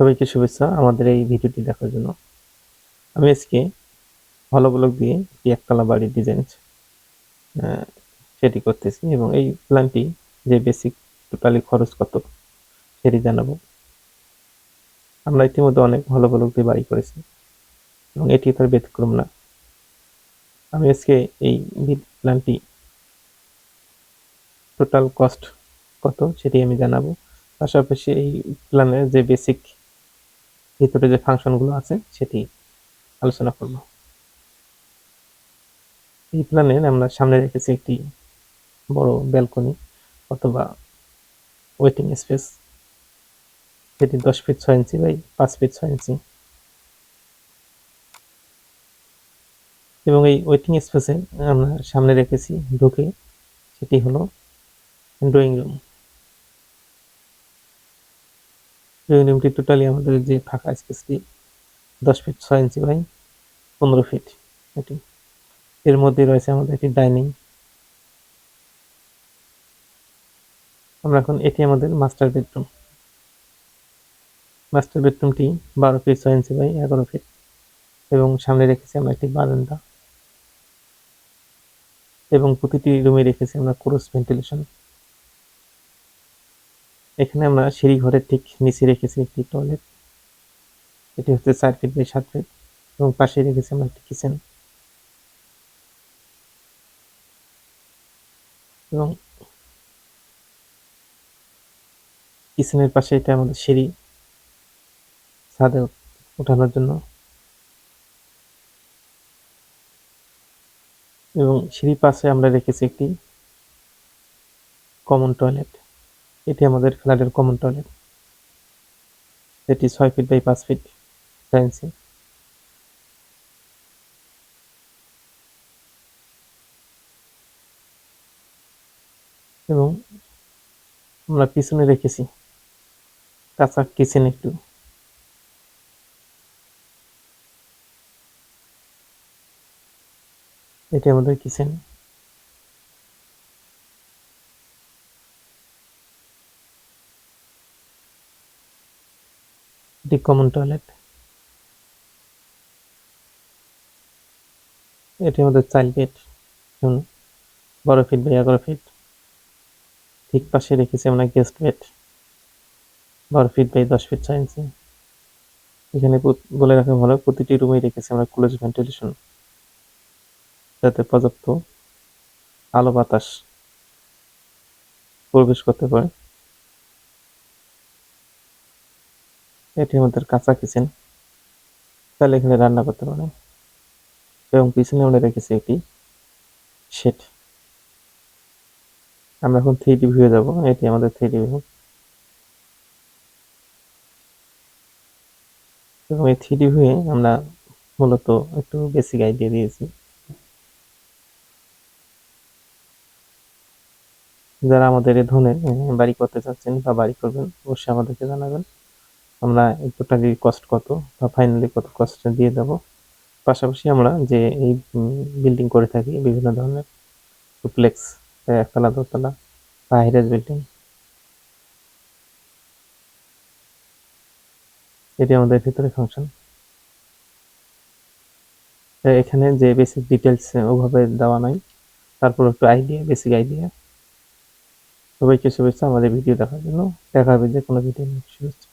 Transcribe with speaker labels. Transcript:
Speaker 1: সবাইকে শুভেচ্ছা আমাদের এই ভিডিওটি দেখার জন্য। আমি আজকে ভালো ব্লক দিয়ে একটি একতলা বাড়ির ডিজাইন সেটি করতেছি এবং এই প্ল্যানটি যে বেসিক টোটালি খরচ কত সেটি জানাব। আমরা ইতিমধ্যে অনেক ভালো ব্লক দিয়ে বাড়ি করেছি এবং এটি তার ব্যতিক্রম না। আমি আজকে এই প্ল্যানটি টোটাল কস্ট কত সেটি আমি জানাব। পাশাপাশি এই প্ল্যানের যে বেসিক ভিতরে যে ফাংশনগুলো আছে, সেটি আলোচনা করব। এই প্ল্যানে আমরা সামনে রেখেছি একটি বড় ব্যালকনি অথবা ওয়েটিং স্পেস। যেটি দশ ফিট ছয় ইঞ্চি বাই পাঁচ ফিট ছয় ইঞ্চি। এবং এই ওয়েটিং স্পেসে আমরা সামনে রেখেছি ঢুকে সেটি হলো ড্রয়িং রুম। রুমটি টোটালি আমাদের যে ফাঁকা স্পেসটি দশ ফিট ছয় ইঞ্চি বাই পনেরো ফিট এটি। এর মধ্যে রয়েছে আমাদের একটি ডাইনিং আমরা এখন এটি আমাদের মাস্টার বেডরুম মাস্টার বেডরুমটি বারো ফিট ছয় ইঞ্চি বাই এগারো ফিট এবং সামনে রেখেছি আমরা একটি বারান্দা। এবং প্রতিটি রুমে রেখেছি আমরা ক্রস ভেন্টিলেশন এখানে আমরা সিঁড়ি ঘরের ঠিক নিচে রেখেছি একটি টয়লেট এটি হচ্ছে চার ফিট বাই সাত ফিট এবং পাশে রেখেছি আমরা একটি কিচেন এবং কিচেনের পাশে এটা আমাদের সিঁড়ি ছাদে ওঠানোর জন্য। এবং সিঁড়ি পাশে আমরা রেখেছি একটি কমন টয়লেট এটি আমাদের ফ্ল্যাটের কমন টয়লেট এটি ছয় ফিট বাই পাঁচ ফিট ইঞ্চি এবং আমরা পিছনে রেখেছি, কাঁচা কিচেন একটু। এটি আমাদের কিচেন এটি কমন টয়লেট এটি আমাদের চাইল্ড বেড বারো ফিট এগারো ফিট। ঠিক পাশে রেখেছি আমরা গেস্ট বেড বারো ফিট বাই দশ ফিট ছয় ইঞ্চি। এখানে বলে রাখা ভালো, প্রতিটি রুমে রেখেছি আমরা ক্লোজ ভেন্টিলেশন যাতে পর্যাপ্ত আলো বাতাস প্রবেশ করতে পারে। এটি আমাদের কাঁচা কিচেন তাহলে এখানে রান্না করতে পারে এবং পিছনে আমরা রেখেছি একটি শেড আমরা এখন থ্রি ডি ভিউ যাব। এটি আমাদের থ্রি ডি ভিউ এবং এই থ্রি ডি ভিউয়ে আমরা মূলত একটু বেসিক আইডিয়া দিয়েছি। যারা আমাদের এই ধরনের বাড়ি করতে চাচ্ছেন বা বাড়ি করবেন, অবশ্যই আমাদেরকে জানাবেন। আমরা টোটালি কস্ট কত, বা ফাইনালি কত কস্ট দিয়ে দেবো। পাশাপাশি আমরা যে এই বিল্ডিং করে থাকি, বিভিন্ন ধরনের ডুপ্লেক্স একতলা, দোতলা বা বিল্ডিং এটি আমাদের ভিতরে ফাংশন এখানে যে বেসিক ডিটেলস ওভাবে দেওয়া নাই। তারপর একটু আইডিয়া বেসিক আইডিয়া সবাইকে শুভেচ্ছা, আমাদের ভিডিও দেখার জন্য। দেখা হবে যে কোনো ভিডিও শুভেচ্ছা।